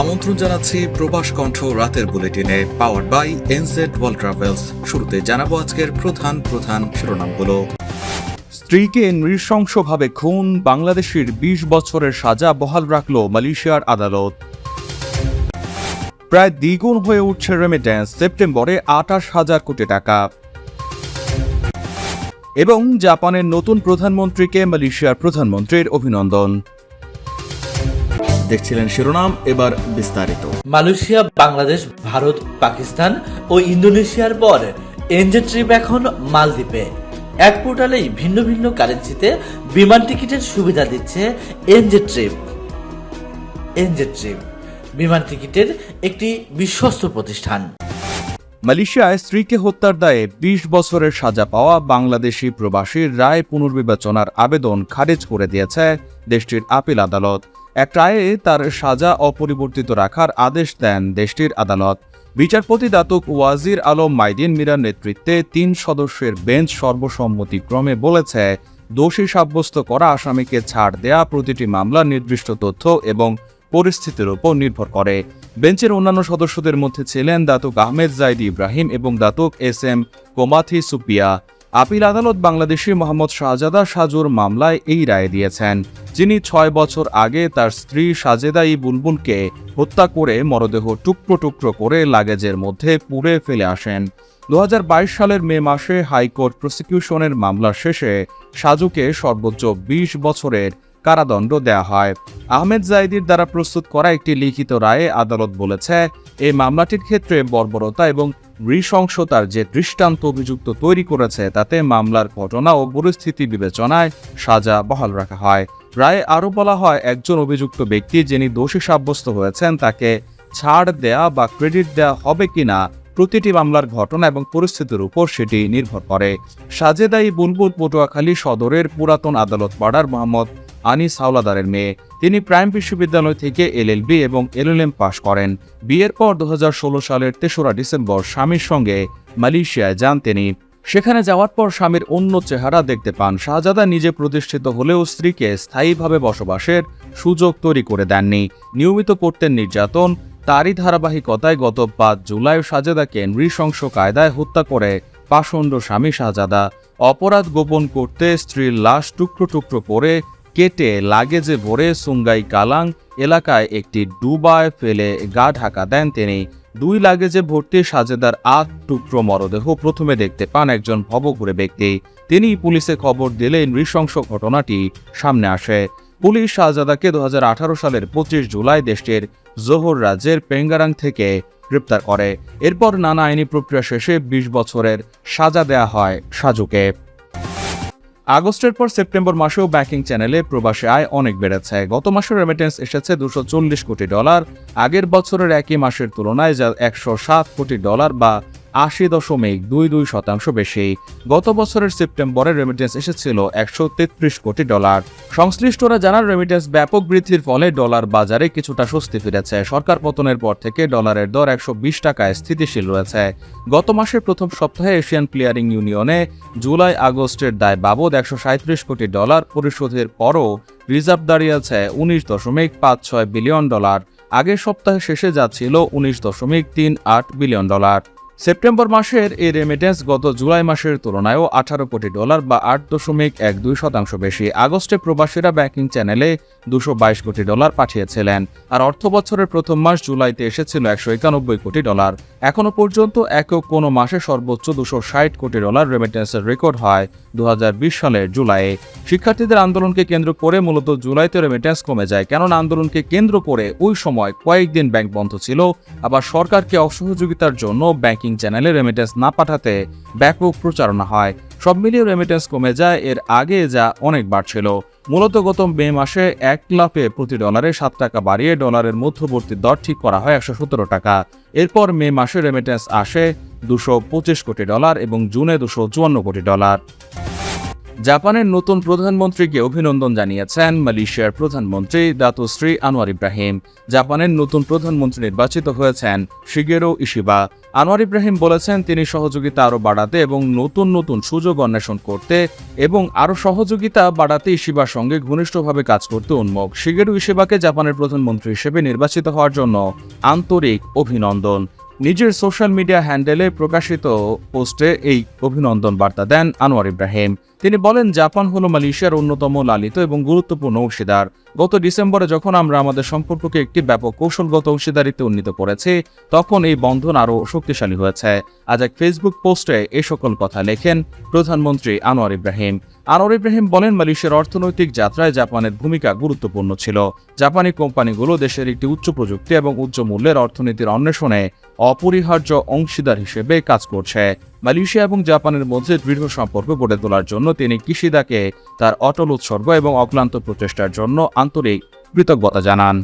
আমন্ত্রণ জানাচ্ছি প্রবাস কণ্ঠ রাতের বুলেটিনে power by NZ world travels শুরুতে জানাব আজকের প্রধান প্রধান শিরোনামগুলো। স্ত্রীকে নৃশংসভাবে খুন, বাংলাদেশের ২০ বছরের সাজা বহাল রাখল মালয়েশিয়ার আদালত। প্রায় দ্বিগুণ হয়ে উঠছে রেমিটেন্স সেপ্টেম্বরে আটাশ হাজার কোটি টাকা। এবং জাপানের নতুন প্রধানমন্ত্রীকে মালয়েশিয়ার প্রধানমন্ত্রীর অভিনন্দন। দেখছিলেন শিরোনাম এবার বিস্তারিত। মালয়েশিয়া বাংলাদেশ ভারত পাকিস্তান ও ইন্দোনেশিয়ার পর এনজে ট্রিপ এখন মালদ্বীপে। এক পোর্টালেই ভিন্ন ভিন্ন কারেন্সিতে বিমান টিকিটের সুবিধা দিচ্ছে এনজে ট্রিপ এনজে ট্রিপ বিমান টিকিটের একটি বিশ্বস্ত প্রতিষ্ঠান। মালয়েশিয়ায় স্ত্রীকে হত্যার দায়ে ২০ বছরের সাজা পাওয়া বাংলাদেশি প্রবাসীর রায় পুনর্বিবেচনার আবেদন খারিজ করে দিয়েছে দেশটির আপিল আদালত। এক রায়ে তার সাজা অপরিবর্তিত রাখার আদেশ দেন দেশটির আদালত। বিচারপতি দাতুক ওয়াজির আলম মাইদিন মিরার নেতৃত্বে তিন সদস্যের বেঞ্চ সর্বসম্মতিক্রমে বলেছে, দোষী সাব্যস্ত করা আসামিকে ছাড় দেয়া প্রতিটি মামলার নির্দিষ্ট তথ্য এবং পরিস্থিতির উপর নির্ভর করে। বেঞ্চের অন্যান্য সদস্যদের মধ্যে ছিলেন দাতুক আহমেদ জাইদ ইব্রাহিম এবং Datuk S M Komathy Suppiah. Appeal আদালত বাংলাদেশি মোহাম্মদ শাহজাদা সাজুর মামলায় এই রায় দিয়েছেন। যিনি ছয় বছর আগে তার স্ত্রী সাজেদা ই বুলবুলকে হত্যা করে মরদেহ টুকরো টুকরো করে লাগেজের মধ্যে পুড়ে ফেলে আসেন। দু হাজার বাইশ সালের মে মাসে হাইকোর্ট প্রসিকিউশনের মামলা শেষে সাজুকে সর্বোচ্চ ২০ বছরের কারাদণ্ড দেয়া হয়। আহমেদ জাইদির দ্বারা প্রস্তুত করা একটি লিখিত রায়ে আদালত বলেছে, এই মামলাটির ক্ষেত্রে বর্বরতা এবং নৃশংসতার যে দৃষ্টান্ত অভিযুক্ত তৈরি করেছে, তাতে মামলার ঘটনা ও পরিস্থিতি বিবেচনায় সাজা বহাল রাখা হয়। রায়ে আরও বলা হয়, একজন অভিযুক্ত ব্যক্তি যিনি দোষী সাব্যস্ত হয়েছেন, তাকে ছাড় দেয়া বা ক্রেডিট দেয়া হবে কিনা, প্রতিটি মামলার ঘটনা এবং পরিস্থিতির উপর সেটি নির্ভর করে। সাজেদাই বুলবুল পটুয়াখালী সদরের পুরাতন আদালত পাড়ার মোহাম্মদ আনিস হাওলাদারের মেয়ে। তিনি প্রাইম বিশ্ববিদ্যালয় থেকে এলএলবি এবং এলএলএম পাশ করেন। বিয়ের পর দুহাজার ষোলো সালের তেসরা ডিসেম্বর স্বামীর সঙ্গে মালয়েশিয়ায় যান তিনি। সেখানে যাওয়ার পর স্বামীর অন্য চেহারা দেখতে পান। শাহজাদা নিজে প্রতিষ্ঠিত হলেও স্ত্রীকে স্থায়ীভাবে বসবাসের সুযোগ তৈরি করে দেননি। নিয়মিত করতেন নির্যাতন। তারই ধারাবাহিকতায় গত পাঁচ জুলাই সাজেদাকে নৃশংস কায়দায় হত্যা করে পাষণ্ড স্বামী শাহজাদা। অপরাধ গোপন করতে স্ত্রীর লাশ টুকরো টুকরো করে কেটে লাগেজে ভরে সুঙ্গাই কালাং এলাকায় একটি ডুবায় ফেলে গা ঢাকা দেন তিনি। দুই লাগেজে ভর্তি সাজেদার আট টুকরো মরদেহ প্রথমে দেখতে পান একজন ভবঘুরে ব্যক্তি। তিনি পুলিশে খবর দিলে নৃশংস ঘটনাটি সামনে আসে। পুলিশ শাহজাদাকে দু হাজার আঠারো সালের পঁচিশ জুলাই দেশটির জোহর রাজ্যের পেঙ্গারাং থেকে গ্রেপ্তার করে। এরপর নানা আইনি প্রক্রিয়া শেষে ২০ বছরের সাজা দেয়া হয় সাজুকে। আগস্টের পর সেপ্টেম্বর মাসেও ব্যাংকিং চ্যানেলে প্রবাসী আয় অনেক বেড়েছে। গত মাসের রেমিটেন্স এসেছে দুশো কোটি ডলার। আগের বছরের একই মাসের তুলনায় যা একশো সাত কোটি ডলার বা আশি দশমিক দুই দুই শতাংশ বেশি। গত বছরের সেপ্টেম্বরে রেমিটেন্স এসেছিল একশো তেত্রিশ কোটি ডলার। সংশ্লিষ্টরা জানান রেমিটেন্স ব্যাপক বৃদ্ধির ফলে ডলার বাজারে কিছুটা স্বস্তি ফিরেছে। সরকার পতনের পর থেকে ডলারের দর একশো বিশ টাকায় স্থিতিশীল রয়েছে। গত মাসের প্রথম সপ্তাহে এশিয়ান ক্লিয়ারিং ইউনিয়নে জুলাই আগস্টের দায় বাবদ একশো সাঁত্রিশ কোটি ডলার পরিশোধের পরও রিজার্ভ দাঁড়িয়েছে উনিশ দশমিক পাঁচ ছয় বিলিয়ন ডলার। আগের সপ্তাহে শেষে যাচ্ছিল উনিশ দশমিক তিন আট বিলিয়ন ডলার। সেপ্টেম্বর মাসের এই রেমিটেন্স গত জুলাই মাসের তুলনায়ও আঠারো কোটি ডলার বা আট দশমিক এক দুই শতাংশ বেশি। আগস্টে প্রবাসীরা ব্যাংকিং চ্যানেলে দুশো বাইশ কোটি ডলার পাঠিয়েছিলেন। আর অর্থ বছরের প্রথম মাস জুলাইতে এসেছিল একশো একানব্বই কোটি ডলার। এখনও পর্যন্ত একক কোনো মাসে সর্বোচ্চ দুশো ষাট কোটি ডলার রেমিটেন্সের রেকর্ড হয় দু হাজার বিশ সালের জুলাইয়ে। শিক্ষার্থীদের আন্দোলনকে কেন্দ্র করে মূলত জুলাইতে রেমিটেন্স কমে যায়। কেননা আন্দোলনকে কেন্দ্র করে ওই সময় কয়েকদিন ব্যাংক বন্ধ ছিল। আবার সরকারকে অসহযোগিতার জন্য ব্যাংকিং চ্যানেলে রেমিটেন্স না পাঠাতে ব্যাপক প্রচারণা হয়। সব মিলিয়ে রেমিটেন্স কমে যায়। এর আগে যা অনেক বাড়ছিল। মূলত গত মে মাসে এক লাফে প্রতি ডলারে সাত টাকা বাড়িয়ে ডলারের মধ্যবর্তী দর ঠিক করা হয় একশো সতেরো টাকা। এরপর মে মাসে রেমিটেন্স আসে দুশো পঁচিশ কোটি ডলার এবং জুনে দুশো চুয়ান্ন কোটি ডলার জাপানের নতুন প্রধানমন্ত্রীকে অভিনন্দন জানিয়েছেন মালয়েশিয়ার প্রধানমন্ত্রী দাতুশ্রী আনোয়ার ইব্রাহিম। জাপানের নতুন প্রধানমন্ত্রী নির্বাচিত হয়েছেন শিগেরো ইশিবা। আনোয়ার ইব্রাহিম বলেছেন তিনি সহযোগিতা আরও বাড়াতে এবং নতুন নতুন সুযোগ অন্বেষণ করতে এবং আরও সহযোগিতা বাড়াতে ইশিবার সঙ্গে ঘনিষ্ঠভাবে কাজ করতে উন্মুখ শিগেরু ইশিবাকে জাপানের প্রধানমন্ত্রী হিসেবে নির্বাচিত হওয়ার জন্য আন্তরিক অভিনন্দন। নিজের সোশ্যাল মিডিয়া হ্যান্ডেলে প্রকাশিত পোস্টে এই অভিনন্দন বার্তা দেন আনোয়ার ইব্রাহিম। তিনি বলেন, জাপান হলো মালয়েশিয়ার অন্যতম লালিত এবং গুরুত্বপূর্ণ অংশীদার। গত ডিসেম্বরে যখন আমরা আমাদের সম্পর্ককে একটি ব্যাপক কৌশলগত অংশীদারিতে উন্নীত করেছি, তখন এই বন্ধন আরও শক্তিশালী হয়েছে। আজ এক ফেসবুক পোস্টে এ সকল কথা লেখেন প্রধানমন্ত্রী আনোয়ার ইব্রাহিম। আনোয়ার ইব্রাহিম বলেন, মালয়েশিয়ার অর্থনৈতিক যাত্রায় জাপানের ভূমিকা গুরুত্বপূর্ণ ছিল। জাপানি কোম্পানিগুলো দেশের একটি উচ্চ প্রযুক্তি এবং উচ্চ মূল্যের অর্থনীতির অন্বেষণে অপরিহার্য অংশীদার হিসেবে কাজ করছে। মালয়েশিয়া এবং জাপানের মধ্যে দৃঢ় সম্পর্ক গড়ে তোলার জন্য তিনি কিশিদাকে তার অটল উৎসর্গ এবং অক্লান্ত প্রচেষ্টার জন্য আন্তরিক কৃতজ্ঞতা জানান।